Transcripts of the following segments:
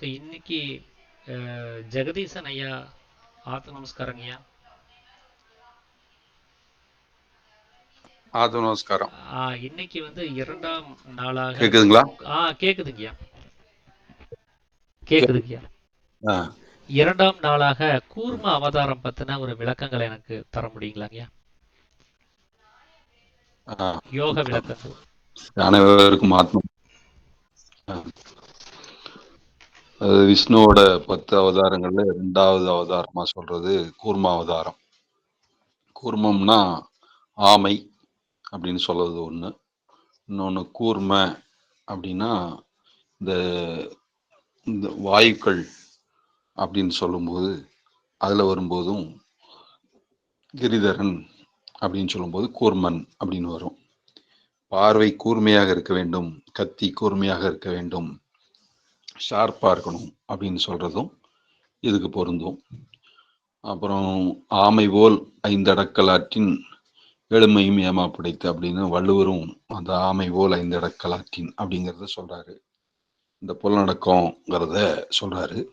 So இன்னைக்கு ஜெகதீசன் ஐயா ஆத்து நமஸ்காரங்க ஐயா ஆது நமஸ்காரம் இன்னைக்கு வந்து இரண்டாம் நாளாக கேக்குதுங்களா? ஆ கேக்குதுங்கய்யா. கேக்குதுங்கய்யா. ஆ, இரண்டாம் நாளாக கூர்ம அவதாரம் பத்தின ஒரு விளக்கங்களை எனக்கு தர முடியுங்களாங்கய்யா? ஆ. யோக விளக்கங்கள் அனைவருக்கும் ஆத்ம விஷ்ணுவோட பத்து அவதாரங்கள்ல ரெண்டாவது அவதாரமா சொல்றது கூர்ம அவதாரம். கூர்மம்னா ஆமை அப்படின்னு சொல்றது ஒண்ணு. இன்னொன்று கூர்ம அப்படின்னா இந்த இந்த வாயுக்கள் அப்படின்னு சொல்லும்போது அதுல வரும்போதும் கிரிதரன் அப்படின்னு சொல்லும்போது கூர்மன் அப்படின்னு வரும். பார்வை கூர்மையாக இருக்க வேண்டும் கத்தி கூர்மையாக இருக்க வேண்டும். ஷார்ப்பாக இருக்கணும் அப்படின்னு சொல்கிறதும் இதுக்கு பொருந்தும். அப்புறம் ஆமை போல் ஐந்தடக்கலாற்றின் எளிமையும் ஏமா பிடித்து அப்படின்னு வள்ளுவரும் அந்த ஆமை போல் ஐந்தடக்கலாற்றின் அப்படிங்கிறத சொல்கிறாரு இந்த புலநடக்கங்கிறத சொல்கிறாரு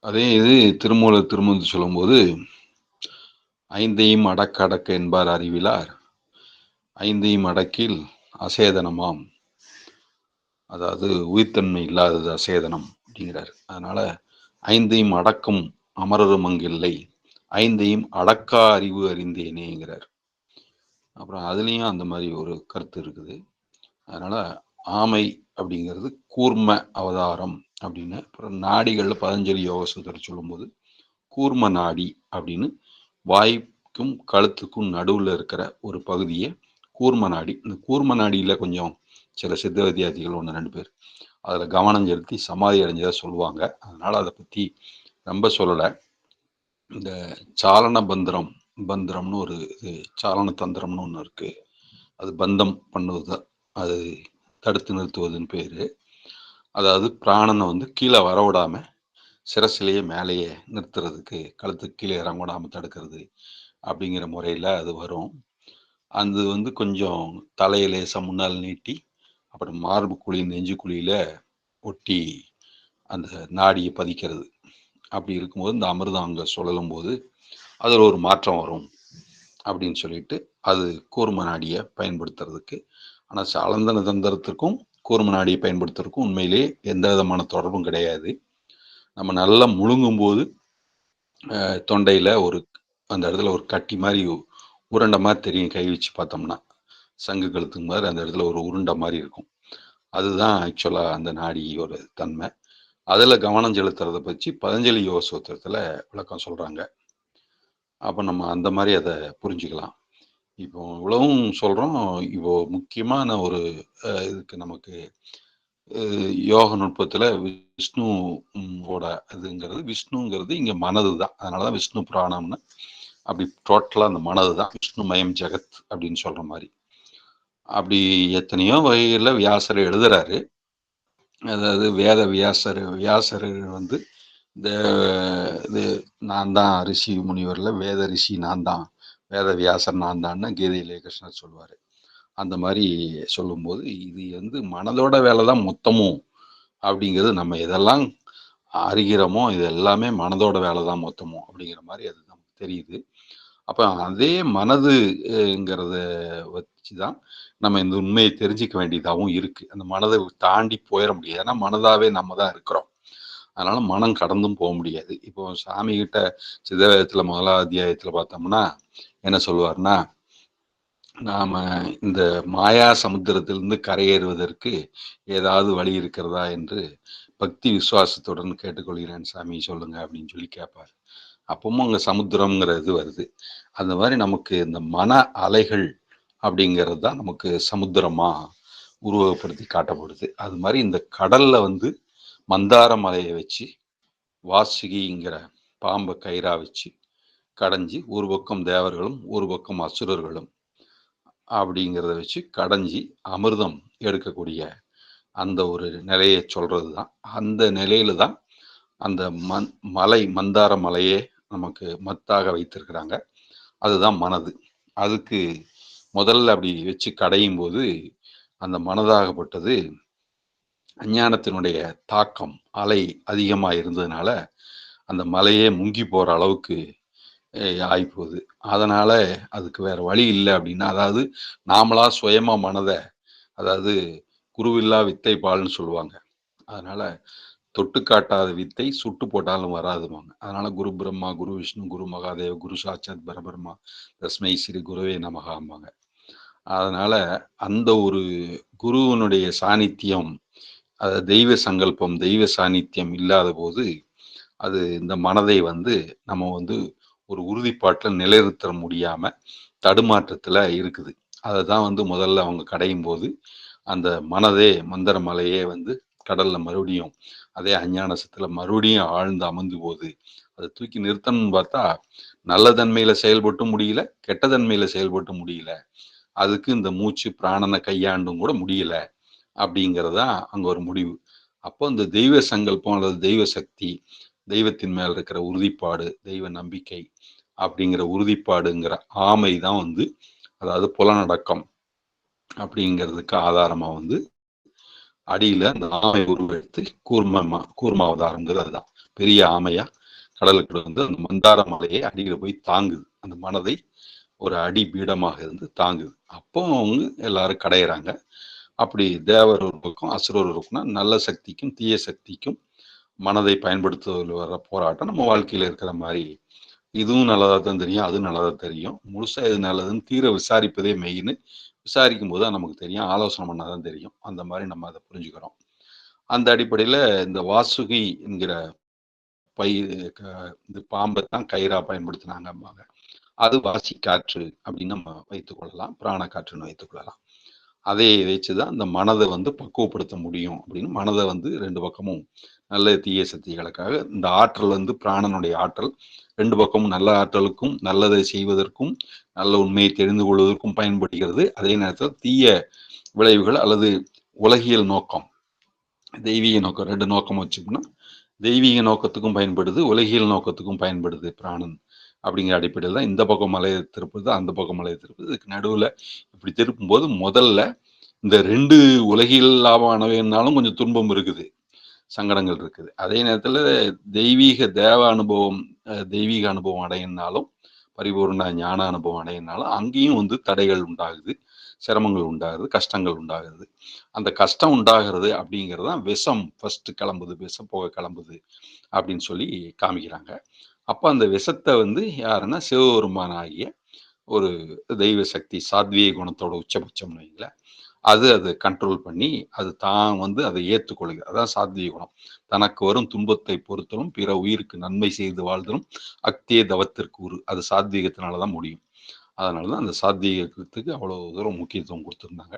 அதே இது திருமூலர் திருமந்து சொல்லும்போது ஐந்தையும் அடக்க அடக்க என்பார் அறிவிலார் ஐந்தையும் அடக்கில் அசேதனமாம். அதாவது உயிர்த்தன்மை இல்லாதது அசேதனம் அப்படிங்கிறார். அதனால ஐந்தையும் அடக்கும் அமரரும் அங்கில்லை ஐந்தையும் அடக்கா அறிவு அறிந்தேனேங்கிறார். அப்புறம் அதுலேயும் அந்த மாதிரி ஒரு கருத்து இருக்குது. அதனால ஆமை அப்படிங்கிறது கூர்ம அவதாரம் அப்படின்னு அப்புறம் நாடிகளில் பதஞ்சலி யோக சூத்திரம் சொல்லும்போது கூர்ம நாடி அப்படின்னு வாய்க்கும் கழுத்துக்கும் நடுவில் இருக்கிற ஒரு பகுதியை கூர்ம நாடி. இந்த கூர்ம நாடியில் கொஞ்சம் சில சித்த வித்தியார்த்திகள் ஒன்று ரெண்டு பேர். அதில் கவனம் செலுத்தி சமாதி அடைஞ்சதாக சொல்லுவாங்க. அதனால் அதை பற்றி ரொம்ப சொல்லலை. இந்த சாலன பந்திரம் பந்திரம்னு ஒரு இது சாலன தந்திரம்னு ஒன்று இருக்குது அது பந்தம் பண்ணுவது அது தடுத்து நிறுத்துவதுன்னு பேர். அதாவது பிராணனை வந்து கீழே வரவிடாம சிரசிலேயே மேலேயே நிறுத்துறதுக்கு கழுத்துக்கு கீழே இறங்க தடுக்கிறது அப்படிங்கிற முறையில் அது வரும். அது வந்து கொஞ்சம் தலையை லேசாக முன்னால் நீட்டி அப்புறம் மார்பு குழி நெஞ்சு குழியில் ஒட்டி அந்த நாடியை பதிக்கிறது. அப்படி இருக்கும்போது இந்த அமிர்தம் அங்கே சுழலும் போது அதில் ஒரு மாற்றம் வரும் அப்படின்னு சொல்லிட்டு அது கூர்ம நாடியை பயன்படுத்துறதுக்கு. ஆனால் சாலந்தன தந்திரத்திற்கும் கூர்ம நாடியை பயன்படுத்துறதுக்கும் உண்மையிலே எந்த விதமான தொடர்பும் கிடையாது. நம்ம நல்லா முழுங்கும் போது தொண்டையில் ஒரு அந்த இடத்துல ஒரு கட்டி மாதிரி உருண்டை மாதிரி தெரியும் கை வச்சு பார்த்தோம்னா. சங்கு கழுத்துக்கு மாதிரி அந்த இடத்துல ஒரு உருண்டை மாதிரி இருக்கும். அதுதான் ஆக்சுவலாக அந்த நாடியோட தன்மை. அதில் கவனம் செலுத்துறத பற்றி பதஞ்சலி யோக சூத்திரத்தில் விளக்கம் சொல்கிறாங்க அப்போ நம்ம அந்த மாதிரி அதை புரிஞ்சுக்கலாம். இப்போ இவ்வளவும் சொல்கிறோம் இப்போ முக்கியமான ஒரு இதுக்கு நமக்கு யோக நுட்பத்தில் விஷ்ணு ஓட இதுங்கிறது விஷ்ணுங்கிறது இங்கே மனது தான் அதனால தான் விஷ்ணு புராணம்னு. அப்படி டோட்டலாக அந்த மனது தான் விஷ்ணு மயம் ஜெகத் அப்படின்னு சொல்கிற மாதிரி. அப்படி எத்தனையோ வகைகளில் வியாசர் எழுதுறாரு. அதாவது வேத வியாசர் வியாசர் வந்து இந்த இது நான் தான் ரிஷி முனிவரில் வேத ரிஷி நான் தான் வேத வியாசர் நான் தான்னு கீதையிலே கிருஷ்ணர் சொல்லுவார். அந்த மாதிரி சொல்லும்போது இது வந்து மனதோட வேலை தான் மொத்தமும் அப்படிங்கிறது நம்ம எதெல்லாம் அறிகிறோமோ இது எல்லாமே மனதோட வேலை தான் மொத்தமும் அப்படிங்கிற மாதிரி அது நமக்கு தெரியுது. அப்போ அதே மனதுங்கிறத வச்சு தான் நம்ம இந்த உண்மையை தெரிஞ்சிக்க வேண்டியதாகவும் இருக்கு. அந்த மனதை தாண்டி போயிட முடியாது. ஏன்னா மனதாவே நம்ம தான் இருக்கிறோம். அதனால மனம் கடந்தும் போக முடியாது. இப்போ சாமி கிட்ட சிதவேதத்தில் முதலாவது அத்தியாயத்தில் பார்த்தோம்னா என்ன சொல்லுவார்னா நாம இந்த மாயா சமுத்திரத்திலிருந்து கரையேறுவதற்கு ஏதாவது வழி இருக்கிறதா என்று பக்தி விசுவாசத்துடன் கேட்டுக்கொள்கிறேன் சாமி. சொல்லுங்க அப்படின்னு சொல்லி கேட்பார் அப்பவும் அங்க சமுத்திரம்ங்கிற இது வருது. அந்த மாதிரி நமக்கு இந்த மன அலைகள் அப்படிங்கிறது தான் நமக்கு சமுத்திரமாக உருவகப்படுத்தி காட்டப்படுது. அது மாதிரி இந்த கடலில் வந்து மந்தார மலையை வச்சு வாசுகிங்கிற பாம்பை கயிறா வச்சு கடைஞ்சி ஒரு பக்கம் தேவர்களும் ஒரு பக்கம் அசுரர்களும் அப்படிங்கிறத வச்சு கடைஞ்சி அமிர்தம் எடுக்கக்கூடிய அந்த ஒரு நிலையை சொல்கிறது தான். அந்த நிலையில தான் அந்த மண் மலை மந்தார மலையே நமக்கு மத்தாக வைத்திருக்கிறாங்க. அதுதான் மனது. அதுக்கு முதல்ல அப்படி வச்சு கடையும் போது அந்த மனதாகப்பட்டது அஞ்ஞானத்தினுடைய தாக்கம் அலை அதிகமாக இருந்ததுனால அந்த மலையே முங்கி போகிற அளவுக்கு ஆகிப்போகுது அதனால் அதுக்கு வேறு வழி இல்லை அப்படின்னா அதாவது நாமளாக சுயமாக மனதை அதாவது குருவில்லா வித்தை பால்னு சொல்லுவாங்க. அதனால் தொட்டு காட்டாத வித்தை சுட்டு போட்டாலும் வராதுவாங்க அதனால குரு பிரம்மா குரு விஷ்ணு குரு மகாதேவ் குரு சாட்சாத் பரபிரம்மா தஸ்மை ஸ்ரீ குருவே நமகாம்பாங்க. அதனால அந்த ஒரு குருவனுடைய சாநித்தியம் அது தெய்வ சங்கல்பம் தெய்வ சாநித்தியம் இல்லாத போது அது இந்த மனதை வந்து நம்ம வந்து ஒரு உறுதிப்பாட்டில் நிலைநிறுத்த முடியாம தடுமாற்றத்துல இருக்குது. அதை தான் வந்து முதல்ல அவங்க கடையும் போது அந்த மனதே மந்திர மலையே வந்து கடல்ல மறுபடியும் அதே அஞ்ஞான சத்துல மறுபடியும் ஆழ்ந்து அமர்ந்து போகுது அதை தூக்கி நிறுத்தணும்னு பார்த்தா நல்ல தன்மையில செயல்பட்டு முடியல கெட்ட தன்மையில செயல்பட்டு முடியல. அதுக்கு இந்த மூச்சு பிராணனை கையாண்டும் கூட முடியல அப்படிங்கிறதா அங்க ஒரு முடிவு. அப்போ இந்த தெய்வ சங்கல்பம் அல்லது தெய்வ சக்தி தெய்வத்தின் மேல் இருக்கிற உறுதிப்பாடு தெய்வ நம்பிக்கை அப்படிங்கிற உறுதிப்பாடுங்கிற ஆமை தான் வந்து அதாவது புலனடக்கம் அப்படிங்கிறதுக்கு ஆதாரமா வந்து அடியில அந்த ஆமை உருவெடுத்து கூர்மமா கூர்ம அவதாரங்கிறது அதுதான். பெரிய ஆமையா? கடலுக்கு வந்து அந்த மந்தார மலையை அடியில போய் தாங்குது. அந்த மனதை ஒரு அடி பீடமாக இருந்து தாங்குது. அப்போ அவங்க எல்லாரும் கடையிறாங்க. அப்படி தேவர் ஒரு பக்கம் அசுரர் ஒரு பக்கம்னா நல்ல சக்திக்கும் தீய சக்திக்கும் மனதை பயன்படுத்துவதில் வர போராட்டம் நம்ம வாழ்க்கையில இருக்கிற மாதிரி. இதுவும் நல்லதா தான் தெரியும் அதுவும் நல்லதா தெரியும். முழுசா இது நல்லதுன்னு தீர விசாரிப்பதே மெயின் விசாரிக்கும் போது தான் நமக்கு தெரியும். ஆலோசனை பண்ணாதான் தெரியும். அந்த மாதிரி நம்ம அதை புரிஞ்சுக்கிறோம். அந்த அடிப்படையில இந்த வாசுகி என்கிற பை இந்த பாம்பை தான் கயிறா பயன்படுத்தினாங்க அது வாசி காற்று அப்படின்னு நம்ம வைத்துக் கொள்ளலாம். பிராண காற்றுன்னு வைத்துக்கொள்ளலாம் அதை வச்சு தான் அந்த மனதை வந்து பக்குவப்படுத்த முடியும் அப்படின்னு மனதை வந்து ரெண்டு பக்கமும் நல்ல தீய சக்திகளுக்காக இந்த ஆற்றல் வந்து பிராணனுடைய ஆற்றல் ரெண்டு பக்கமும் நல்ல ஆற்றலுக்கும் நல்லதை செய்வதற்கும் நல்ல உண்மையை தெரிந்து கொள்வதற்கும் பயன்படுகிறது. அதே நேரத்தில் தீய விளைவுகள் அல்லது உலகியல் நோக்கம் தெய்வீக நோக்கம் ரெண்டு நோக்கம் வச்சுக்கோன்னா தெய்வீக நோக்கத்துக்கும் பயன்படுது உலகியல் நோக்கத்துக்கும் பயன்படுது பிராணன் அப்படிங்கிற அடிப்படையில் தான் இந்த பக்கம் மலையை திருப்புது அந்த பக்கம் மலையை திருப்புது. இதுக்கு நடுவில் இப்படி திருப்பும்போது முதல்ல இந்த ரெண்டு உலகியல் லாபமானவைனாலும் கொஞ்சம் துன்பம் இருக்குது. சங்கடங்கள் இருக்குது. அதே நேரத்தில் தெய்வீக தேவ அனுபவம் தெய்வீக அனுபவம் அடையினாலும் பரிபூர்ண ஞான அனுபவம் அடையினாலும் அங்கேயும் வந்து தடைகள் உண்டாகுது சிரமங்கள் உண்டாகுது கஷ்டங்கள் உண்டாகுது. அந்த கஷ்டம் உண்டாகிறது அப்படிங்கிறது தான் விஷம் ஃபஸ்ட்டு கிளம்புது விஷம் போக கிளம்புது அப்படின்னு சொல்லி காமிக்கிறாங்க. அப்போ அந்த விஷத்தை வந்து யாருன்னா சிவபெருமான ஆகிய ஒரு தெய்வ சக்தி சாத்விய குணத்தோட உச்சபட்சம்னு வைங்களேன். அது அதை கண்ட்ரோல் பண்ணி அது தான் வந்து அதை ஏற்றுக்கொள்கிறது அதான் சாத்திய குணம். தனக்கு வரும் துன்பத்தை பொறுத்தலும் பிற உயிருக்கு நன்மை செய்து வாழ்தலும் அக்திய தவத்திற்கு உரு. அது சாத்வீகத்தினால தான் முடியும். அதனால தான் அந்த சாத்வீகத்துக்கு அவ்வளோ தூரம் முக்கியத்துவம் கொடுத்துருந்தாங்க.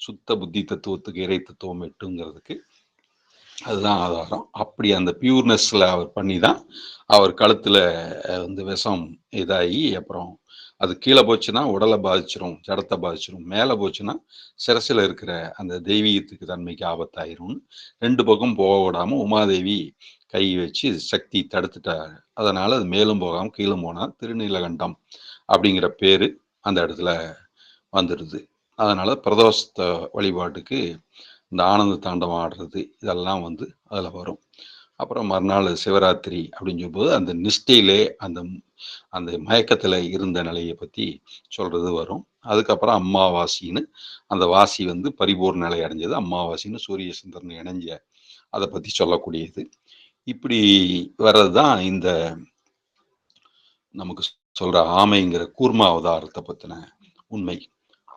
சுத்த புத்தி தத்துவத்துக்கு இறை தத்துவம் எட்டுங்கிறதுக்கு அதுதான் ஆதாரம். அப்படி அந்த பியூர்னஸ்ல அவர் பண்ணி தான் அவர் கழுத்துல வந்து விஷம் இதாகி அப்புறம் அது கீழே போச்சுன்னா உடலை பாதிச்சிரும் ஜடத்தை பாதிச்சிரும் மேலே போச்சுன்னா சிரசில் இருக்கிற அந்த தெய்வீகத்துக்கு தன்மைக்கு ஆபத்தாயிரும்னு ரெண்டு பக்கம் போக விடாமல் உமாதேவி கை வச்சு சக்தி தடுத்துட்டாரு அதனால அது மேலும் போகாமல் கீழும் போனால் திருநீலகண்டம் அப்படிங்கிற பேரு அந்த இடத்துல வந்துடுது. அதனால பிரதோஷத்த வழிபாட்டுக்கு இந்த ஆனந்த தாண்டவம் ஆடுறது இதெல்லாம் வந்து அதில் வரும். அப்புறம் மறுநாள் சிவராத்திரி அப்படின்னு சொல்லும்போது அந்த நிஷ்டையிலே அந்த அந்த மயக்கத்தில் இருந்த நிலையை பற்றி சொல்கிறது வரும். அதுக்கப்புறம் அம்மாவாசின்னு அந்த வாசி வந்து பரிபூர்ண நிலை அடைஞ்சது. அம்மாவாசின்னு சூரிய சந்திரன் இணைஞ்ச அதை பற்றி சொல்லக்கூடியது. இப்படி வர்றது தான் இந்த நமக்கு சொல்கிற ஆமைங்கிற கூர்மா அவதாரத்தை பற்றின உண்மை.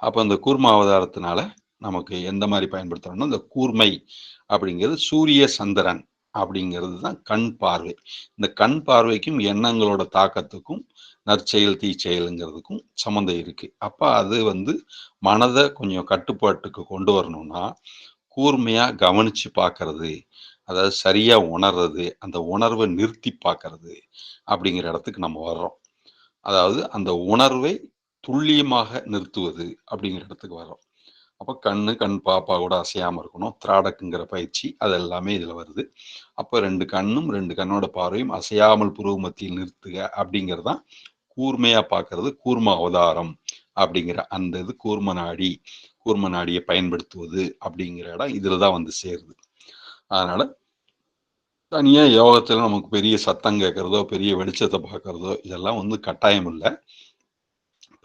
அப்போ அந்த கூர்மா அவதாரத்தினால நமக்கு எந்த மாதிரி பயன்படுத்துகிறோம்னா இந்த கூர்மை அப்படிங்கிறது சூரிய சந்திரன் அப்படிங்கிறது தான் கண் பார்வை. இந்த கண் பார்வைக்கும் எண்ணங்களோட தாக்கத்துக்கும் நற்செயல் தீச்செயலுங்கிறதுக்கும் சம்மந்தம் இருக்கு. அப்ப அது வந்து மனதை கொஞ்சம் கட்டுப்பாட்டுக்கு கொண்டு வரணும்னா கூர்மையா கவனிச்சு பார்க்கறது அதாவது சரியா உணர்றது அந்த உணர்வை நிறுத்தி பார்க்கறது அப்படிங்கிற இடத்துக்கு நம்ம வர்றோம். அதாவது அந்த உணர்வை துல்லியமாக நிறுத்துவது அப்படிங்கிற இடத்துக்கு வர்றோம். அப்போ கண்ணு கண் பாப்பா கூட அசையாமல் இருக்கணும். திராடக்குங்கிற பயிற்சி அது எல்லாமே இதில் வருது. அப்போ ரெண்டு கண்ணும் ரெண்டு கண்ணோட பார்வையும் அசையாமல் புருவ மத்தியில் நிறுத்துக அப்படிங்கிறது தான் கூர்மையாக பார்க்கறது கூர்ம அவதாரம் அப்படிங்கிற அந்த இது கூர்ம நாடி கூர்ம நாடியை பயன்படுத்துவது அப்படிங்கிற இடம் இதில் தான் வந்து சேருது. அதனால தனியா யோகத்தில் நமக்கு பெரிய சத்தம் கேட்கறதோ பெரிய வெளிச்சத்தை பார்க்கறதோ இதெல்லாம் வந்து கட்டாயம் இல்லை.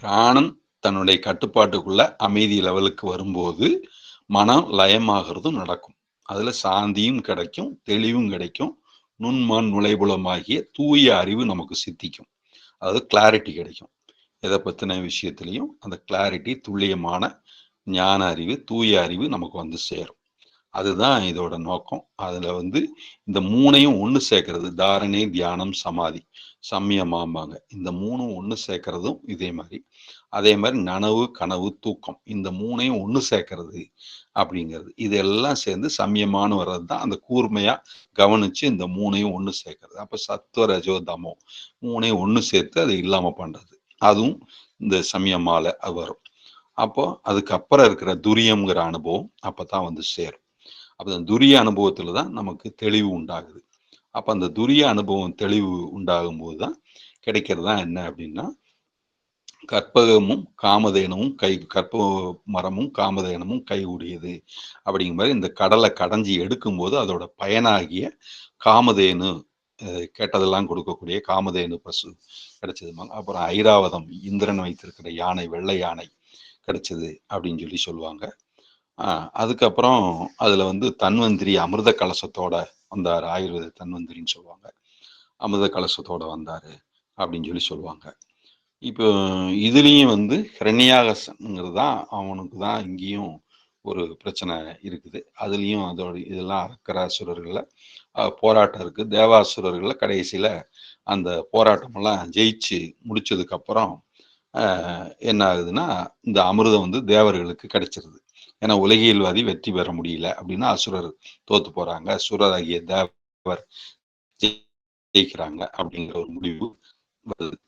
பிராணன் தன்னுடைய கட்டுப்பாட்டுக்குள்ள அமைதி லெவலுக்கு வரும்போது மனம் லயமாகிறதும் நடக்கும். அதுல சாந்தியும் கிடைக்கும் தெளிவும் கிடைக்கும். நுண்மான் நுழைபுலமாகிய தூய அறிவு நமக்கு சித்திக்கும். அதாவது கிளாரிட்டி கிடைக்கும். எதை பத்தின விஷயத்திலையும் அந்த கிளாரிட்டி துல்லியமான ஞான அறிவு தூய அறிவு நமக்கு வந்து சேரும். அதுதான் இதோட நோக்கம். அதுல வந்து இந்த மூணையும் ஒன்று சேர்க்கறது. தாரணை தியானம் சமாதி. சம்யமாம்பாங்க. இந்த மூணும் ஒன்று சேர்க்கறதும் இதே மாதிரி. அதே மாதிரி நனவு கனவு தூக்கம் இந்த மூணையும் ஒன்று சேர்க்கறது அப்படிங்கிறது. இதெல்லாம் சேர்ந்து சமயமான வர்றது தான் அந்த கூர்மையா கவனிச்சு இந்த மூணையும் ஒன்று சேர்க்கறது. அப்ப சத்துவ ரஜோ தமோ மூணையும் ஒன்று சேர்த்து அதை இல்லாம பண்றது. அதுவும் இந்த சமயமால வரும். அப்போ அதுக்கப்புறம் இருக்கிற துரியம்ங்கிற அனுபவம் அப்பதான் வந்து சேரும். அப்போ அந்த துரிய அனுபவத்துல தான் நமக்கு தெளிவு உண்டாகுது. அப்ப அந்த துரிய அனுபவம் தெளிவு உண்டாகும் போது தான் கிடைக்கிறது தான் என்ன அப்படின்னா கற்பகமும் காமதேனமும் கை கற்ப மரமும் காமதேனமும் கைகூடியது. அப்படிங்கிற மாதிரி இந்த கடலை கடைஞ்சி எடுக்கும்போது அதோட பயனாகிய காமதேனு கேட்டதெல்லாம் கொடுக்கக்கூடிய காமதேனு பசு கிடைச்சது. அப்புறம் ஐராவதம் இந்திரன் வைத்திருக்கிற யானை வெள்ளை யானை கிடைச்சது அப்படின்னு சொல்லி சொல்லுவாங்க. அதுக்கப்புறம் அதுல வந்து தன்வந்திரி அமிர்த கலசத்தோட வந்தார். ஆயுர்வேத தன்வந்திரின்னு சொல்லுவாங்க. அமிர்த கலசத்தோட வந்தாரு அப்படின்னு சொல்லி சொல்லுவாங்க. இப்போ இதுலேயும் வந்து ஹிரண்யாகசங்கிறது தான் அவனுக்கு தான் இங்கேயும் ஒரு பிரச்சனை இருக்குது. அதுலேயும் அதோட இதெல்லாம் அக்கராசுரர்களில் போராட்டம் இருக்குது தேவாசுரர்களில் கடைசியில் அந்த போராட்டமெல்லாம் ஜெயிச்சு முடிச்சதுக்கப்புறம் என்ன ஆகுதுன்னா இந்த அமிர்தம் வந்து தேவர்களுக்கு கிடைச்சிருது. ஏன்னா உலகியல்வாதி வெற்றி பெற முடியல அப்படின்னா அசுரர் தோத்து போறாங்க. அசுரராகிய தேவர் ஜெயிக்கிறாங்க அப்படிங்கிற ஒரு முடிவு வருது.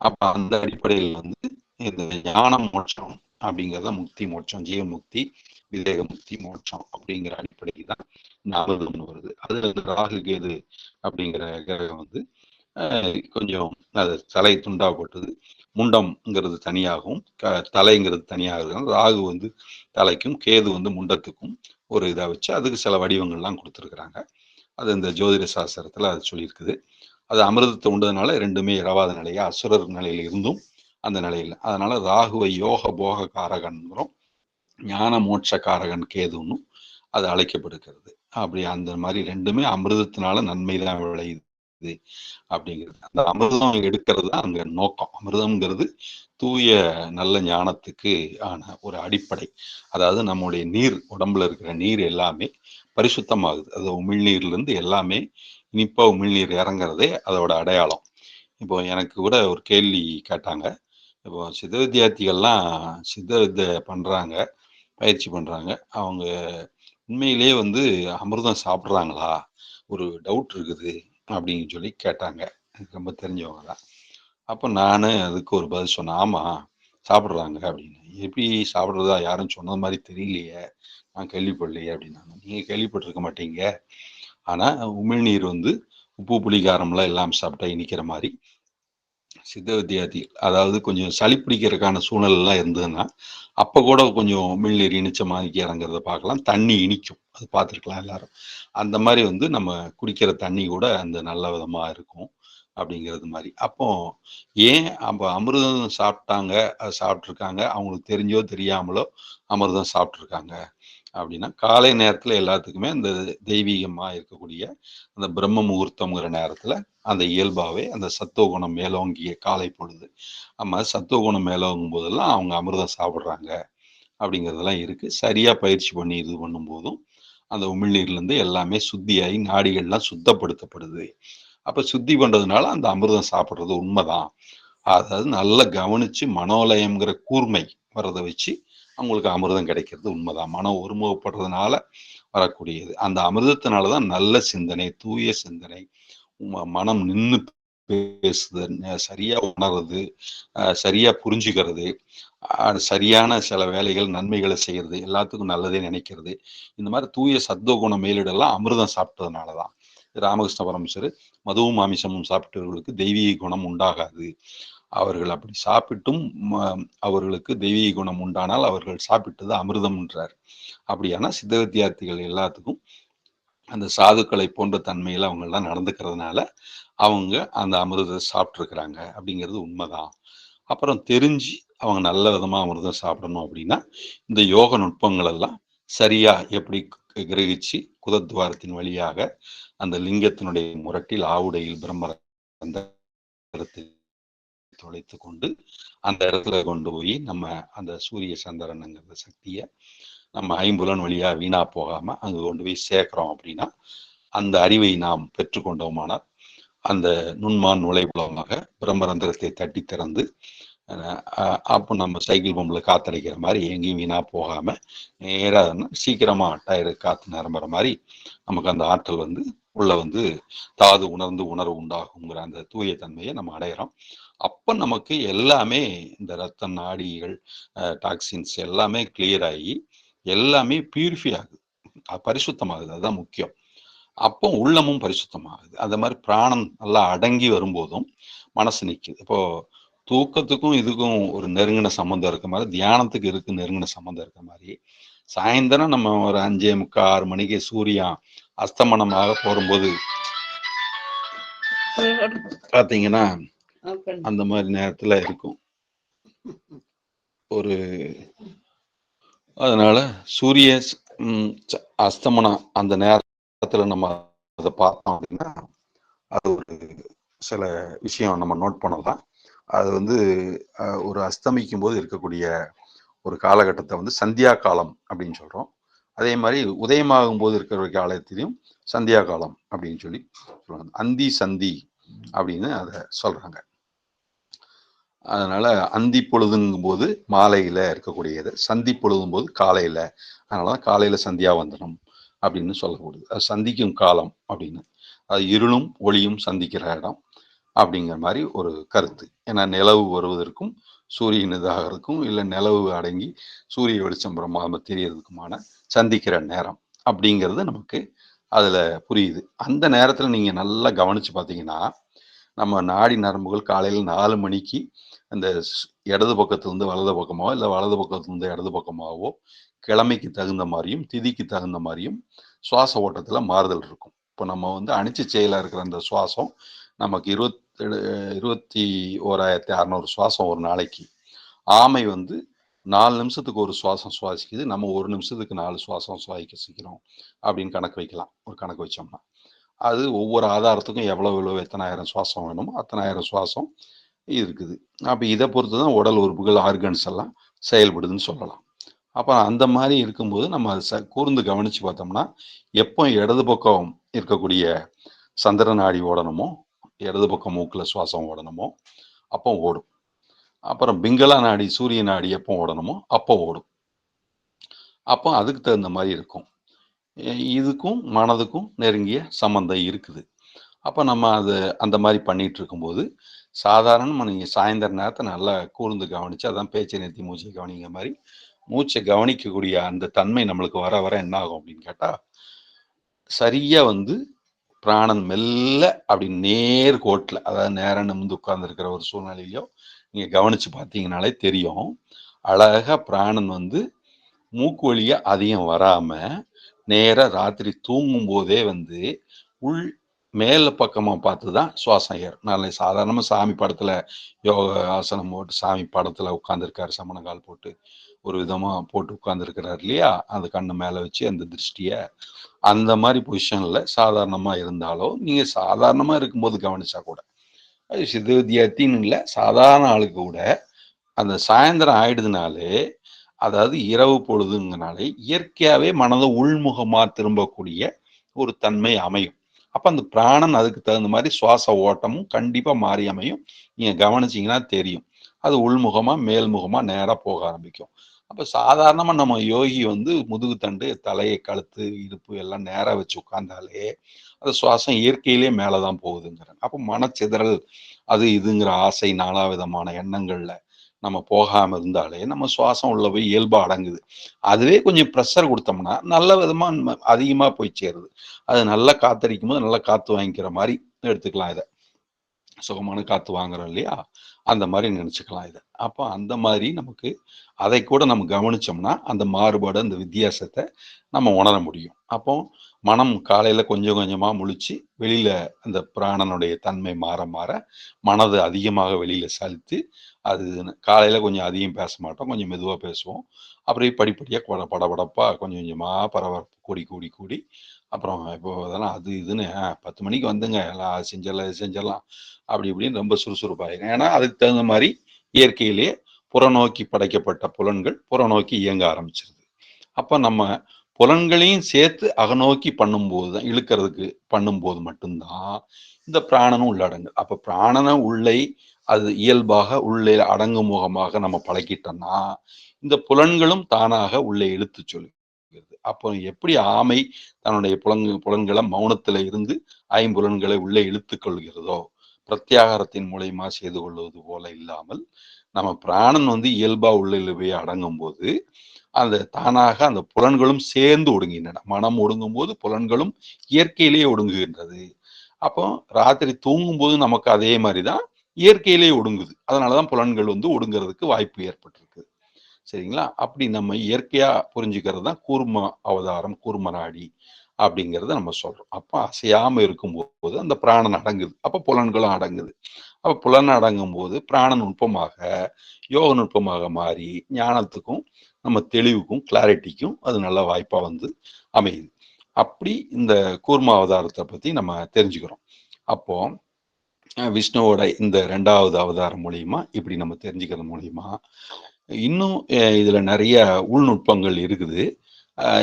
அப்ப அந்த அடிப்படையில் வந்து இந்த ஞான மோட்சம் அப்படிங்கிறத முக்தி மோட்சம் ஜீவ முக்தி விவேக முக்தி மோட்சம் அப்படிங்கிற அடிப்படையில் தான் இந்த வருது. அதுல இந்த ராகு கேது அப்படிங்கிற கிரகம் வந்து கொஞ்சம் அது தலை துண்டாப்பட்டது முண்டம்ங்கிறது தனியாகவும் க தலைங்கிறது தனியாக ராகு வந்து தலைக்கும் கேது வந்து முண்டத்துக்கும் ஒரு இதாக வச்சு அதுக்கு சில வடிவங்கள்லாம் கொடுத்துருக்குறாங்க. அது இந்த ஜோதிட சாஸ்திரத்தில் அது சொல்லியிருக்குது. அது அமிர்தத்தை உண்டதுனால ரெண்டுமே இரவாத நிலையா அசுரர் நிலையில இருந்தும் அந்த நிலையில். அதனால ராகுவை யோக போக காரகன்கிறோம் ஞான மோட்ச காரகன் கேதுன்னு அது அழைக்கப்படுகிறது. அப்படி அந்த மாதிரி ரெண்டுமே அமிர்தத்தினால நன்மை தான் விளையுது அப்படிங்கிறது. அந்த அமிர்தம் எடுக்கிறது தான் அங்க நோக்கம். அமிர்தம்ங்கிறது தூய நல்ல ஞானத்துக்கு ஆன ஒரு அடிப்படை. அதாவது நம்முடைய நீர் உடம்புல இருக்கிற நீர் எல்லாமே பரிசுத்தமாகுது. அது உமிழ்நீர்ல இருந்து எல்லாமே இனிப்பா உமிழ்நீர் இறங்குறதே அதோட அடையாளம். இப்போ எனக்கு கூட ஒரு கேள்வி கேட்டாங்க. இப்போ சித்த வித்தியார்த்திகள்லாம் சித்த வித்தை பண்ணுறாங்க பயிற்சி பண்ணுறாங்க அவங்க உண்மையிலேயே வந்து அமிர்தம் சாப்பிட்றாங்களா? ஒரு டவுட் இருக்குது அப்படின்னு சொல்லி கேட்டாங்க. எனக்கு ரொம்ப தெரிஞ்சவங்க தான். அப்போ நான் அதுக்கு ஒரு பதில் சொன்னேன். ஆமாம் சாப்பிட்றாங்க அப்படின்னு. எப்படி சாப்பிட்றதா யாரும் சொன்னது மாதிரி தெரியலையே. நான் கேள்விப்படலையே அப்படின்னாங்க நீங்கள் கேள்விப்பட்டிருக்க மாட்டீங்க. ஆனால் உமிழ்நீர் வந்து உப்பு புளிகாரம்லாம் எல்லாம் சாப்பிட்டா இனிக்கிற மாதிரி. சித்த வித்தியார்த்திகள் அதாவது கொஞ்சம் சளி பிடிக்கிறதுக்கான சூழ்நிலாம் இருந்ததுன்னா அப்போ கூட கொஞ்சம் உமிழ்நீர் இனிச்ச மாதிரி இறங்குறத பார்க்கலாம். தண்ணி இனிக்கும். அது பார்த்துருக்கலாம் எல்லாரும். அந்த மாதிரி வந்து நம்ம குடிக்கிற தண்ணி கூட அந்த நல்ல விதமாக இருக்கும் அப்படிங்கிறது மாதிரி. அப்போ ஏன் அப்போ அமிர்தம் சாப்பிட்டாங்க சாப்பிட்ருக்காங்க அவங்களுக்கு தெரிஞ்சோ தெரியாமலோ அமிர்தம் சாப்பிட்ருக்காங்க அப்படின்னா காலை நேரத்தில் எல்லாத்துக்குமே அந்த தெய்வீகமாக இருக்கக்கூடிய அந்த பிரம்ம முகூர்த்தம்ங்கிற நேரத்தில் அந்த இயல்பாகவே அந்த சத்துவ குணம் மேலோங்கிய காலை பொழுது. நம்ம சத்துவ குணம் மேலோங்கும் போதெல்லாம் அவங்க அமிர்தம் சாப்பிட்றாங்க அப்படிங்கிறதெல்லாம் இருக்குது சரியாக பயிற்சி பண்ணி இது பண்ணும்போதும் அந்த உமிழ்நீர்லேருந்து எல்லாமே சுத்தியாகி நாடிகள்லாம் சுத்தப்படுத்தப்படுது. அப்போ சுத்தி பண்ணுறதுனால அந்த அமிர்தம் சாப்பிட்றது உண்மைதான். அதாவது நல்லா கவனித்து மனோலயம்ங்கிற கூர்மை வர்றதை வச்சு அவங்களுக்கு அமிர்தம் கிடைக்கிறது உண்மைதான். மனம் ஒருமுகப்படுறதுனால வரக்கூடியது. அந்த அமிர்தத்தினால தான் நல்ல சிந்தனை தூய சிந்தனை மனம் நின்று பேசுது சரியா உணர்றது சரியா புரிஞ்சுக்கிறது சரியான சில வேலைகள் நன்மைகளை செய்யறது எல்லாத்துக்கும் நல்லதே நினைக்கிறது. இந்த மாதிரி தூய சத்துவ குணம் மேலிடெல்லாம் அமிர்தம் சாப்பிட்டதுனால தான் ராமகிருஷ்ண பரமசர் மதுவும் மாமிசமும் சாப்பிட்டவர்களுக்கு தெய்வீக குணம் உண்டாகாது. அவர்கள் அப்படி சாப்பிட்டும் அவர்களுக்கு தெய்வீக குணம் உண்டானால் அவர்கள் சாப்பிட்டது அமிர்தம்ன்றார் அப்படியானா சித்த வித்தியார்த்திகள் எல்லாத்துக்கும் அந்த சாதுக்களை போன்ற தன்மையில் அவங்கெல்லாம் நடந்துக்கிறதுனால அவங்க அந்த அமிர்தத்தை சாப்பிட்ருக்குறாங்க அப்படிங்கிறது உண்மைதான். அப்புறம் தெரிஞ்சு அவங்க நல்ல விதமாக அமிர்தம் சாப்பிடணும் அப்படின்னா இந்த யோக நுட்பங்கள் எல்லாம் சரியா எப்படி கிரகிச்சு குதத்வாரத்தின் வழியாக அந்த லிங்கத்தினுடைய முரட்டில் ஆவுடையில் பிரம்மரத்தில் தொலைத்து கொண்டு அந்த இடத்துல கொண்டு போய் நம்ம அந்த சூரிய சந்திரனுங்கிற சக்தியை நம்ம ஐம்புலன் வழியா வீணா போகாம அங்க கொண்டு போய் சேர்க்குறோம் அப்படின்னா அந்த அறிவை நாம் பெற்றுக்கொண்டோமானால் அந்த நுண்மான் நுழைவுலமாக பிரம்மரந்திரத்தை தட்டி திறந்து அஹ் அப்போ நம்ம சைக்கிள் பம்பில் காத்தடிக்கிற மாதிரி எங்கேயும் வீணா போகாம நேராக சீக்கிரமா டயரு காற்று நிரம்புற மாதிரி நமக்கு அந்த ஆற்றல் வந்து உள்ள வந்து தாது உணர்ந்து உணர்வு உண்டாகுங்கிற அந்த தூய தன்மையை நம்ம அடையிறோம். அப்ப நமக்கு எல்லாமே இந்த ரத்த நாடிகள் டாக்ஸின்ஸ் எல்லாமே கிளியர் ஆகி எல்லாமே பியூரிஃபை ஆகுது. பரிசுத்தமாகுது. அதுதான் முக்கியம். அப்போ உள்ளமும் பரிசுத்தமாகுது. அந்த மாதிரி பிராணம் நல்லா அடங்கி வரும்போதும் மனசு நிற்குது இப்போ தூக்கத்துக்கும் இதுக்கும் ஒரு நெருங்கின சம்மந்தம் இருக்க மாதிரி தியானத்துக்கு இருக்கு நெருங்கின சம்மந்தம் இருக்க மாதிரி சாயந்தரம் நம்ம ஒரு அஞ்சே முக்கால் ஆறு மணிக்கு சூரியன் அஸ்தமனமாக போகும்போது பாத்தீங்கன்னா அந்த மாதிரி நேரத்துல இருக்கும். ஒரு அதனால சூரிய அஸ்தமனம் அந்த நேரத்துல நம்ம அதை பார்த்தோம் அப்படின்னா அது ஒரு சில விஷயம் நம்ம நோட் பண்ணலாம். அது வந்து அஹ், ஒரு அஸ்தமிக்கும் போது இருக்கக்கூடிய ஒரு காலகட்டத்தை வந்து சந்தியா காலம் அப்படின்னு சொல்றோம். அதே மாதிரி உதயமாகும் போது இருக்கிற காலத்திலையும் சந்தியா காலம் அப்படின்னு சொல்லி சொல்லுவாங்க. அந்தி சந்தி அப்படின்னு அதை சொல்றாங்க. அதனால அந்தி பொழுதுங்கும் போது மாலையில இருக்கக்கூடியது சந்தி பொழுதும் போது காலையில அதனாலதான் காலையில சந்தியாவந்தனம் அப்படின்னு சொல்லப்படுது அது சந்திக்கும் காலம் அப்படின்னு. அது இருளும் ஒளியும் சந்திக்கிற இடம் அப்படிங்கிற மாதிரி ஒரு கருத்து. ஏன்னா நிலவு வருவதற்கும் சூரியன் இதாகிறதுக்கும் இல்லை நிலவு அடங்கி சூரிய வெளிச்சம் பிரம்மாம தெரியறதுக்குமான சந்திக்கிற நேரம் அப்படிங்கிறது நமக்கு அதில் புரியுது. அந்த நேரத்தில் நீங்கள் நல்லா கவனித்து பார்த்தீங்கன்னா நம்ம நாடி நரம்புகள் காலையில் நாலு மணிக்கு அந்த ஸ்- இடது பக்கத்துலேருந்து வலது பக்கமாகவோ இல்லை வலது பக்கத்துலேருந்து இடது பக்கமாகவோ கிழமைக்கு தகுந்த மாதிரியும் திதிக்கு தகுந்த மாதிரியும் சுவாச ஓட்டத்தில் மாறுதல் இருக்கும். இப்போ நம்ம வந்து அணிச்சு செயலாக இருக்கிற அந்த சுவாசம் நமக்கு இருபத்தி இருபத்தி ஓராயிரத்தி அறநூறு சுவாசம் ஒரு நாளைக்கு. ஆமை வந்து நாலு நிமிஷத்துக்கு ஒரு சுவாசம் சுவாசிக்குது. நம்ம ஒரு நிமிஷத்துக்கு நாலு சுவாசம் சுவாசிக்கிறோம் அப்படின்னு கணக்கு வைக்கலாம். ஒரு கணக்கு வச்சோம்னா. அது ஒவ்வொரு ஆதாரத்துக்கும் எவ்வளோ எவ்வளோ எத்தனாயிரம் சுவாசம் வேணுமோ அத்தனாயிரம் சுவாசம் இருக்குது. அப்போ இதை பொறுத்து தான் உடல் உறுப்புகள் ஆர்கன்ஸ் எல்லாம் செயல்படுதுன்னு சொல்லலாம். அப்போ அந்த மாதிரி இருக்கும்போது நம்ம அதை ச- கூர்ந்து கவனித்து பார்த்தோம்னா எப்போ இடது பக்கம் இருக்கக்கூடிய சந்திர நாடி ஓடணுமோ இடது பக்கம் மூக்கில் சுவாசம் ஓடணுமோ அப்போ ஓடும். அப்புறம் பிங்களா நாடி சூரிய நாடி எப்போ ஓடணுமோ அப்போ ஓடும். அப்போ அதுக்கு தகுந்த மாதிரி இருக்கும். இதுக்கும் மனதுக்கும் நெருங்கிய சம்பந்தம் இருக்குது. அப்போ நம்ம அது அந்த மாதிரி பண்ணிட்டு இருக்கும்போது சாதாரணமாக நீங்கள் சாயந்தர நேரத்தை நல்லா கூர்ந்து கவனிச்சு அதான் பேச்சை நிறுத்தி மூச்சை கவனிங்க மாதிரி மூச்சை கவனிக்கக்கூடிய அந்த தன்மை நம்மளுக்கு வர வர என்ன ஆகும் அப்படின்னு கேட்டால் சரியா வந்து பிராணன் மெல்ல அப்படி நேர் கோட்டில் அதாவது நேரம் நிமிந்து உட்கார்ந்துருக்கிற ஒரு சூழ்நிலையிலையோ நீங்கள் கவனிச்சு பார்த்தீங்கனாலே தெரியும். அழகா பிராணன் வந்து மூக்கு வழியா அதிகம் வராம நேராக ராத்திரி தூங்கும் போதே வந்து உள் மேல பக்கமாக பார்த்து தான் சுவாசம் ஏறும் நல்ல சாதாரணமாக சாமி படத்தில் யோக ஆசனம் போட்டு சாமி படத்தில் உட்காந்துருக்காரு சமணங்கால் போட்டு ஒரு விதமாக போட்டு உட்காந்துருக்கிறார் இல்லையா? அந்த கண்ணு மேலே வச்சு அந்த திருஷ்டியை அந்த மாதிரி பொசிஷனில் சாதாரணமாக இருந்தாலும் நீங்கள் சாதாரணமாக இருக்கும்போது கவனிச்சா கூட சித்த வித்தியார்த்தின்னு இல்லை சாதாரண ஆளுக்கு கூட அந்த சாயந்தரம் ஆயிடுதுனாலே அதாவது இரவு பொழுதுங்கனாலே இயற்கையாகவே மனதை உள்முகமாக திரும்பக்கூடிய ஒரு தன்மை அமையும். அப்போ அந்த பிராணன் அதுக்கு தகுந்த மாதிரி சுவாச ஓட்டமும் கண்டிப்பாக மாறி அமையும். நீங்கள் கவனிச்சிங்கன்னா தெரியும். அது உள்முகமாக மேல்முகமாக நேராக போக ஆரம்பிக்கும். அப்போ சாதாரணமாக நம்ம யோகி வந்து முதுகு தண்டு தலையை கழுத்து இடுப்பு எல்லாம் நேராக வச்சு உட்காந்தாலே அது சுவாசம் இயற்கையிலே மேலதான் போகுதுங்கிறாங்க. அப்போ மனச்சிதறல் அது இதுங்கிற ஆசை நாலா விதமான எண்ணங்களில் நம்ம போகாமல் இருந்தாலே நம்ம சுவாசம் உள்ள போய் இயல்பாக அடங்குது. அதுவே கொஞ்சம் ப்ரெஷர் கொடுத்தோம்னா நல்ல விதமாக நம்ம போய் சேருது. அது நல்லா காத்தடிக்கும் போது நல்லா காற்று வாங்கிக்கிற மாதிரி எடுத்துக்கலாம் இதை. சுகமான காற்று வாங்குறோம் இல்லையா? அந்த மாதிரி நினச்சிக்கலாம் இதை. அப்போ அந்த மாதிரி நமக்கு அதை கூட நம்ம கவனிச்சோம்னா அந்த மாறுபாடு அந்த வித்தியாசத்தை நம்ம உணர முடியும். அப்போ மனம் காலையில் கொஞ்சம் கொஞ்சமாக முழிச்சு வெளியில் அந்த பிராணனுடைய தன்மை மாற மாற மனது அதிகமாக வெளியில் செலுத்தி அது காலையில் கொஞ்சம் அதிகம் பேச மாட்டோம். கொஞ்சம் மெதுவாக பேசுவோம். அப்படியே படிப்படியாக பட படபடப்பாக கொஞ்சம் கொஞ்சமாக பரபரப்பு கூடி கூடி கூடி. அப்புறம் இப்போ அதெல்லாம் அது இதுன்னு பத்து மணிக்கு வந்துங்க. எல்லாம் அது செஞ்சிடலாம் இது செஞ்சிடலாம் அப்படி இப்படின்னு ரொம்ப சுறுசுறுப்பாயிரும். ஏன்னா அதுக்கு தகுந்த மாதிரி இயற்கையிலேயே புறநோக்கி படைக்கப்பட்ட புலன்கள் புறநோக்கி இயங்க ஆரம்பிச்சிருது. அப்போ நம்ம புலன்களையும் சேர்த்து அகநோக்கி பண்ணும்போது தான் இழுக்கிறதுக்கு பண்ணும்போது மட்டும்தான் இந்த பிராணனும் உள்ளடங்கு அப்போ பிராணனை உள்ளே அது இயல்பாக உள்ளே அடங்கும் முகமாக நம்ம பழக்கிட்டோம்னா இந்த புலன்களும் தானாக உள்ளே இழுத்து சொல்லுகிறது அப்போ எப்படி ஆமை தன்னுடைய புலங்கு புலன்களை மௌனத்தில் இருந்து ஐம்புலன்களை உள்ளே இழுத்து கொள்கிறதோ பிரத்யாகாரத்தின் மூலயமா செய்து கொள்வது போல இல்லாமல் நம்ம பிராணன் வந்து இயல்பா உள்ள போய் அடங்கும் போது அந்த தானாக அந்த புலன்களும் சேர்ந்து ஒடுங்கின்றன மனம் ஒடுங்கும் போது புலன்களும் இயற்கையிலேயே ஒடுங்குகின்றது. அப்போ ராத்திரி தூங்கும் போது நமக்கு அதே மாதிரி தான் இயற்கையிலேயே ஒடுங்குது. அதனாலதான் புலன்கள் வந்து ஒடுங்கிறதுக்கு வாய்ப்பு ஏற்பட்டிருக்கு. சரிங்களா? அப்படி நம்ம இயற்கையா புரிஞ்சுக்கிறது தான் கூர்ம அவதாரம் கூர்மராடி அப்படிங்கிறத நம்ம சொல்றோம். அப்போ அசையாம இருக்கும்போது அந்த பிராணன் அடங்குது. அப்போ புலன்களும் அடங்குது. அப்போ புலன் அடங்கும் போது பிராண நுட்பமாக யோக நுட்பமாக மாறி ஞானத்துக்கும் நம்ம தெளிவுக்கும் கிளாரிட்டிக்கும் அது நல்ல வாய்ப்பாக வந்து அமையுது. அப்படி இந்த கூர்ம அவதாரத்தை பற்றி நம்ம தெரிஞ்சுக்கிறோம். அப்போ விஷ்ணுவோட இந்த ரெண்டாவது அவதாரம் மூலியமா இப்படி நம்ம தெரிஞ்சுக்கிறது மூலியமா இன்னும் இதில் நிறைய உள்நுட்பங்கள் இருக்குது.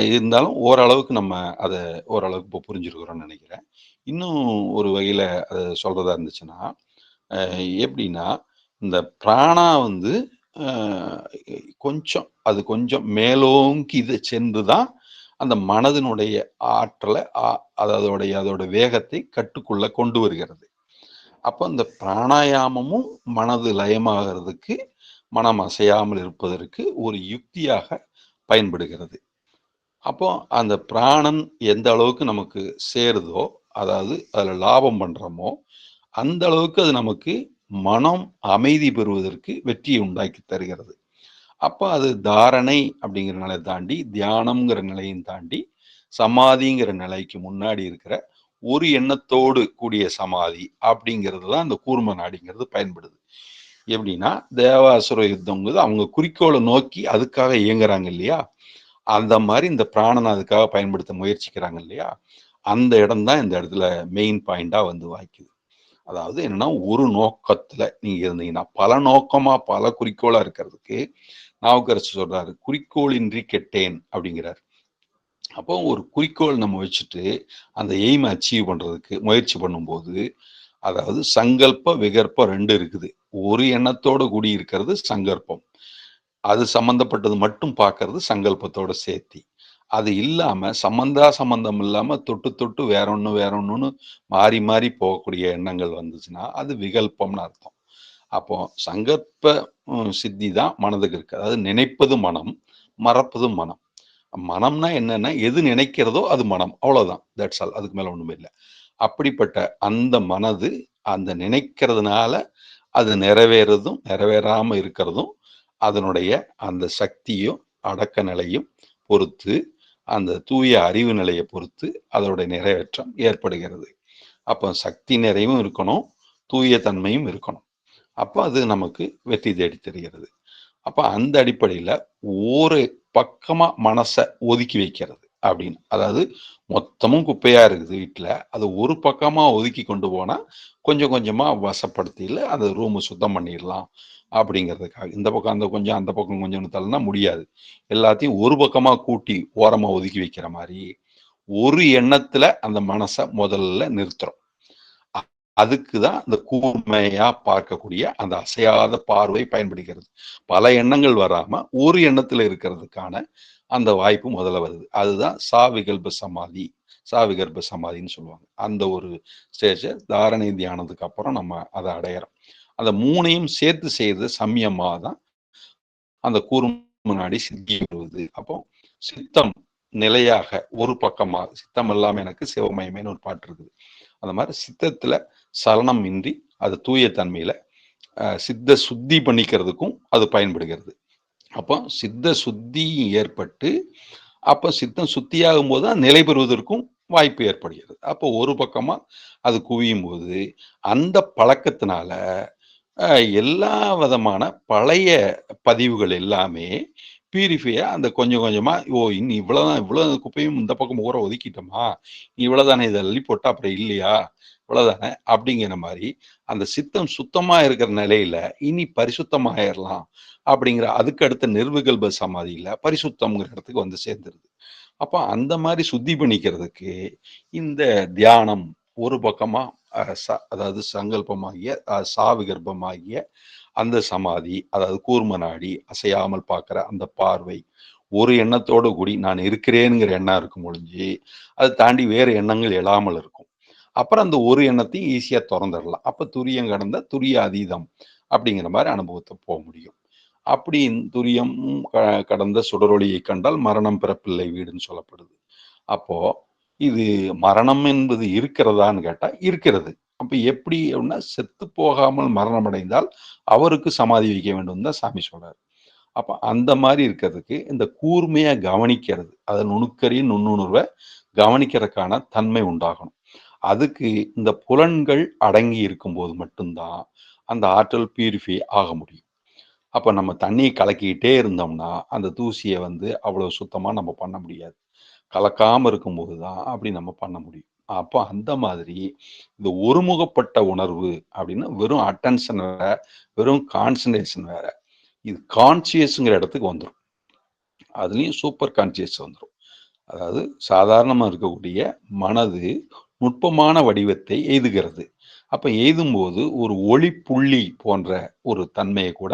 இருந்தாலும் ஓரளவுக்கு நம்ம அதை ஓரளவுக்கு இப்போ புரிஞ்சிருக்கிறோன்னு நினைக்கிறேன். இன்னும் ஒரு வகையில் அதை சொல்கிறதா இருந்துச்சுன்னா எப்படின்னா இந்த பிராணா வந்து கொஞ்சம் அது கொஞ்சம் மேலோங்கி இது சென்று தான் அந்த மனதினுடைய ஆற்றலை அது அதோடைய அதோட வேகத்தை கட்டுக்குள்ள கொண்டு வருகிறது. அப்போ இந்த பிராணாயாமமும் மனது லயமாகிறதுக்கு மனம் அசையாமல் இருப்பதற்கு ஒரு யுக்தியாக பயன்படுகிறது. அப்போ அந்த பிராணன் எந்த அளவுக்கு நமக்கு சேருதோ அதாவது அதில் லாபம் பண்ணுறோமோ அந்த அளவுக்கு அது நமக்கு மனம் அமைதி பெறுவதற்கு வெற்றியை உண்டாக்கி தருகிறது. அப்போ அது தாரணை அப்படிங்கிற நிலையை தாண்டி தியானம்ங்கிற நிலையும் தாண்டி சமாதிங்கிற நிலைக்கு முன்னாடி இருக்கிற ஒரு எண்ணத்தோடு கூடிய சமாதி அப்படிங்கிறது தான் இந்த கூர்ம நாடிங்கிறது பயன்படுது. எப்படின்னா தேவாசுர யுத்தங்கிறது அவங்க குறிக்கோளை நோக்கி அதுக்காக இயங்குறாங்க இல்லையா? அந்த மாதிரி இந்த பிராணனை அதுக்காக பயன்படுத்த முயற்சிக்கிறாங்க இல்லையா? அந்த இடம் தான் இந்த இடத்துல மெயின் பாயிண்டாக வந்து வாய்க்குது. அதாவது என்னன்னா ஒரு நோக்கத்துல நீங்க இருந்தீங்கன்னா பல நோக்கமா பல குறிக்கோளா இருக்கிறதுக்கு நாவுக்கரசு சொல்றாரு குறிக்கோளின்றி கெட்டேன் அப்படிங்கிறார். அப்போ ஒரு குறிக்கோள் நம்ம வச்சுட்டு அந்த எய்மை அச்சீவ் பண்றதுக்கு முயற்சி பண்ணும்போது அதாவது சங்கல்ப விகற்பம் ரெண்டு இருக்குது. ஒரு எண்ணத்தோட கூடி இருக்கிறது சங்கல்பம். அது சம்பந்தப்பட்டது மட்டும் பார்க்கறது சங்கல்பத்தோட சேர்த்தி அது இல்லாம சம்பந்தா சம்பந்தம் இல்லாம தொட்டு தொட்டு வேற ஒண்ணு வேற ஒண்ணுன்னு மாறி மாறி போகக்கூடிய எண்ணங்கள் வந்துச்சுன்னா அது விகல்பம்னு அர்த்தம். அப்போ சங்கல்ப சித்தி தான் மனதுக்கு இருக்கு. அதாவது நினைப்பது மனம் மறப்பது மனம். மனம்னா என்னன்னா எது நினைக்கிறதோ அது மனம். அவ்வளவுதான். தட்ஸ் ஆல் அதுக்கு மேல ஒண்ணுமே இல்லை. அப்படிப்பட்ட அந்த மனது அந்த நினைக்கிறதுனால அது நிறைவேறதும் நிறைவேறாம இருக்கிறதும் அதனுடைய அந்த சக்தியும் அடக்க நிலையும் பொறுத்து அந்த தூய அறிவு நிலையை பொறுத்து அதனுடைய நிறைவேற்றம் ஏற்படுகிறது. அப்போ சக்தி நிறைவும் இருக்கணும் தூய தன்மையும் இருக்கணும். அப்போ அது நமக்கு வெற்றி தேடி தெரிகிறது. அப்ப அந்த அடிப்படையில ஒரு பக்கமா மனசை ஒதுக்கி வைக்கிறது அப்படின்னு. அதாவது மொத்தமும் குப்பையா இருக்குது வீட்டில் அது ஒரு பக்கமா ஒதுக்கி கொண்டு போனா கொஞ்சம் கொஞ்சமா வசப்படுத்தியில் அந்த ரூம் சுத்தம் பண்ணிடலாம். அப்படிங்கிறதுக்காக. இந்த பக்கம் அந்த கொஞ்சம் அந்த பக்கம் கொஞ்சம் தள்ளனா முடியாது. எல்லாத்தையும் ஒரு பக்கமா கூட்டி ஓரமா ஒதுக்கி வைக்கிற மாதிரி ஒரு எண்ணத்துல அந்த மனசை முதல்ல நிறுத்துறோம். அ- அதுக்கு தான் இந்த கூர்மையா பார்க்கக்கூடிய அந்த அசையாத பார்வை பயன்படுகிறது. பல எண்ணங்கள் வராம ஒரு எண்ணத்துல இருக்கிறதுக்கான அந்த வாய்ப்பு முதல்ல வருது. அதுதான் சாவிகல்ப சமாதி சாவிகர்ப சமாதின்னு சொல்லுவாங்க. அந்த ஒரு ஸ்டேஜை தாரணை தியானத்துக்கு அப்புறம் நம்ம அதை அடையிறோம். அந்த மூணையும் சேர்த்து செய்யறது சமயமாக தான் அந்த கூர்ம முன்னாடி சித்தி வருவது அப்போ சித்தம் நிலையாக ஒரு பக்கமாக சித்தம் இல்லாமல் எனக்கு சிவமயமேனு ஒரு பாட்டு இருக்குது. அந்த மாதிரி சித்தத்துல சலனம் இன்றி அது தூய தன்மையில சித்த சுத்தி பண்ணிக்கிறதுக்கும் அது பயன்படுகிறது. அப்போ சித்த சுத்தி ஏற்பட்டு அப்போ சித்தம் சுத்தியாகும் போது தான் நிலை பெறுவதற்கும் வாய்ப்பு ஏற்படுகிறது. அப்போ ஒரு பக்கமாக அது குவியும் போது அந்த பழக்கத்தினால எல்லா விதமான பழைய பதிவுகள் எல்லாமே பியூரிஃபையா அந்த கொஞ்சம் கொஞ்சமா ஓ இன்னும் இவ்வளவுதான் இவ்வளவு குப்பையும் இந்த பக்கம் ஊற ஒதுக்கிட்டோமா? இவ்வளவுதானே இதை அள்ளி போட்டா அப்புறம் இல்லையா? இவ்வளவுதானே? அப்படிங்கிற மாதிரி அந்த சித்தம் சுத்தமா இருக்கிற நிலையில இனி பரிசுத்தமாயிரலாம் அப்படிங்கிற அதுக்கு அடுத்த நிர்விகல்ப சமாதியில பரிசுத்தம்ங்கிற இடத்துக்கு வந்து சேர்ந்துருது. அப்ப அந்த மாதிரி சுத்தி பண்ணிக்கிறதுக்கு இந்த தியானம் ஒரு பக்கமா அதாவது சங்கல்பமாகிய சாவிகர்ப்பமாகிய அந்த சமாதி அதாவது கூர்மநாடி அசையாமல் பார்க்குற அந்த பார்வை ஒரு எண்ணத்தோடு கூடி நான் இருக்கிறேனுங்கிற எண்ணம் இருக்கும் ஒழிஞ்சு அதை தாண்டி வேறு எண்ணங்கள் எழாமல் இருக்கும். அப்புறம் அந்த ஒரு எண்ணத்தையும் ஈஸியாக திறந்துடலாம். அப்போ துரியம் கடந்த துரிய அதீதம் அப்படிங்கிற மாதிரி அனுபவத்தை போக முடியும். அப்படி துரியம் க- கடந்த சுடரொளியை கண்டால் மரணம் பிறப்பில்லை வீடுன்னு சொல்லப்படுது. அப்போது இது மரணம் என்பது இருக்கிறதான்னு கேட்டால் இருக்கிறது. அப்போ எப்படி அப்படின்னா செத்து போகாமல் மரணம் அடைந்தால் அவருக்கு சமாதி வைக்க வேண்டும் தான் சாமி சொல்றாரு. அப்போ அந்த மாதிரி இருக்கிறதுக்கு இந்த கூர்மையை கவனிக்கிறது அதை நுணுக்கரிய நுண்ணுணர்வை கவனிக்கிறதுக்கான தன்மை உண்டாகணும். அதுக்கு இந்த புலன்கள் அடங்கி இருக்கும்போது மட்டும்தான் அந்த ஆற்றல் பியூரிஃபை ஆக முடியும். அப்போ நம்ம தண்ணியை கலக்கிக்கிட்டே இருந்தோம்னா அந்த தூசியை வந்து அவ்வளோ சுத்தமாக நம்ம பண்ண முடியாது. கலக்காமல் இருக்கும்போது தான் அப்படி நம்ம பண்ண முடியும். அப்போ அந்த மாதிரி இந்த ஒருமுகப்பட்ட உணர்வு அப்படின்னா வெறும் அட்டென்ஷன் வேற வெறும் கான்சன்ட்ரேஷன் வேற இது கான்சியஸுங்கிற இடத்துக்கு வந்துடும் அதுலேயும் சூப்பர் கான்சியஸ் வந்துடும் அதாவது சாதாரணமாக இருக்கக்கூடிய மனது நுட்பமான வடிவத்தை எய்துகிறது. அப்போ எய்தும்போது ஒரு ஒளி புள்ளி போன்ற ஒரு தன்மையை கூட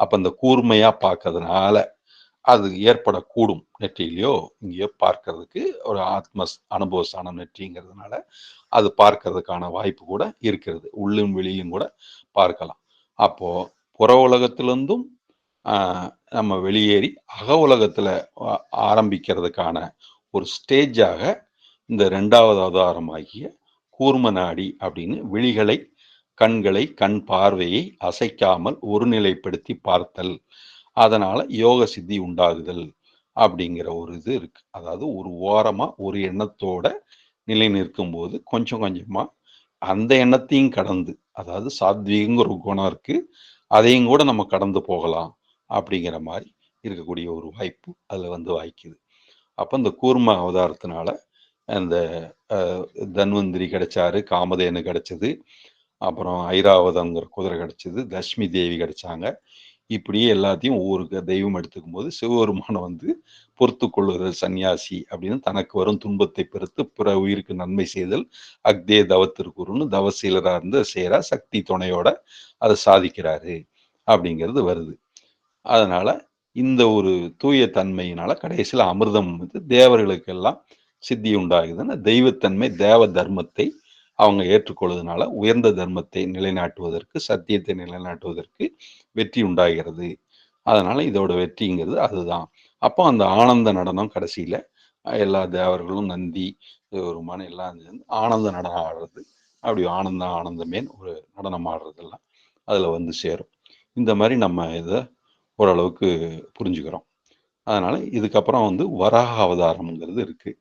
அப்போ இந்த கூர்மையாக பார்க்கறதுனால அது ஏற்படக்கூடும் நெற்றியிலையோ இங்கேயோ பார்க்கறதுக்கு ஒரு ஆத்ம அனுபவஸ்தானம் நெற்றிங்கிறதுனால அது பார்க்கறதுக்கான வாய்ப்பு கூட இருக்கிறது. உள்ளும் வெளியும் கூட பார்க்கலாம். அப்போ புற உலகத்திலிருந்தும் நம்ம வெளியேறி அக உலகத்துல ஆரம்பிக்கிறதுக்கான ஒரு ஸ்டேஜாக இந்த ரெண்டாவது அவதாரமாகிய கூர்ம நாடி அப்படின்னு விழிகளை கண்களை கண் பார்வையை அசைக்காமல் ஒருநிலைப்படுத்தி பார்த்தல் அதனால யோக சித்தி உண்டாகுதல் அப்படிங்கிற ஒரு இது இருக்கு. அதாவது ஒரு ஓரமா ஒரு எண்ணத்தோட நிலை நிற்கும் போது கொஞ்சம் கொஞ்சமா அந்த எண்ணத்தையும் கடந்து அதாவது சாத்வீகங்கிற ஒரு குணம் இருக்கு அதையும் கூட நம்ம கடந்து போகலாம் அப்படிங்கிற மாதிரி இருக்கக்கூடிய ஒரு வாய்ப்பு அதுல வந்து வாய்க்குது. அப்ப இந்த கூர்ம அவதாரத்தினால அந்த தன்வந்திரி கிடைச்சாரு காமதேனு கிடைச்சது அப்புறம் ஐராவதங்கிற குதிரை கிடைச்சது தஷ்மி தேவி கிடைச்சாங்க இப்படியே எல்லாத்தையும் ஒவ்வொரு தெய்வம் எடுத்துக்கும் போது சிவபெருமானை வந்து பொறுத்து கொள்ளுதல் சன்னியாசி அப்படின்னு தனக்கு வரும் துன்பத்தை பெருத்து பிற உயிருக்கு நன்மை செய்தல் அக்தே தவத்திற்குருன்னு தவசீலராக இருந்து சேரா சக்தி துணையோட அதை சாதிக்கிறாரு அப்படிங்கிறது வருது. அதனால இந்த ஒரு தூய தன்மையினால கடைசியில் அமிர்தம் வந்து தேவர்களுக்கெல்லாம் சித்தி உண்டாகுதுன்னா தெய்வத்தன்மை தேவ தர்மத்தை அவங்க ஏற்றுக்கொள்வதனால உயர்ந்த தர்மத்தை நிலைநாட்டுவதற்கு சத்தியத்தை நிலைநாட்டுவதற்கு வெற்றி உண்டாகிறது. அதனால இதோட வெற்றிங்கிறது அதுதான். அப்போ அந்த ஆனந்த நடனம் கடைசியில எல்லா தேவர்களும் நந்தி ஒரு எல்லாம் ஆனந்த நடனம் ஆடுறது. அப்படி ஆனந்தம் ஆனந்தமே ஒரு நடனம் ஆடுறதெல்லாம் அதுல வந்து சேரும். இந்த மாதிரி நம்ம இதை ஓரளவுக்கு புரிஞ்சுக்கிறோம். அதனால இதுக்கப்புறம் வந்து வராக அவதாரம்ங்கிறது இருக்கு.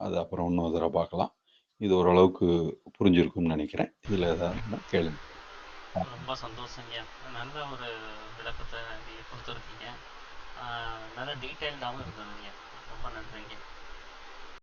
அது அப்புறம் இன்னொரு தடவை பார்க்கலாம். இது ஓரளவுக்கு புரிஞ்சிருக்கும்னு நினைக்கிறேன். இதுல ஏதாவது கேளுங்க. ரொம்ப சந்தோஷங்க. நல்ல ஒரு விளக்கத்தை நீங்கள் கொடுத்துருக்கீங்க. ஆஹ் நல்ல டீட்டெயில்டாகவும் இருந்ததுங்க ரொம்ப நன்றிங்க.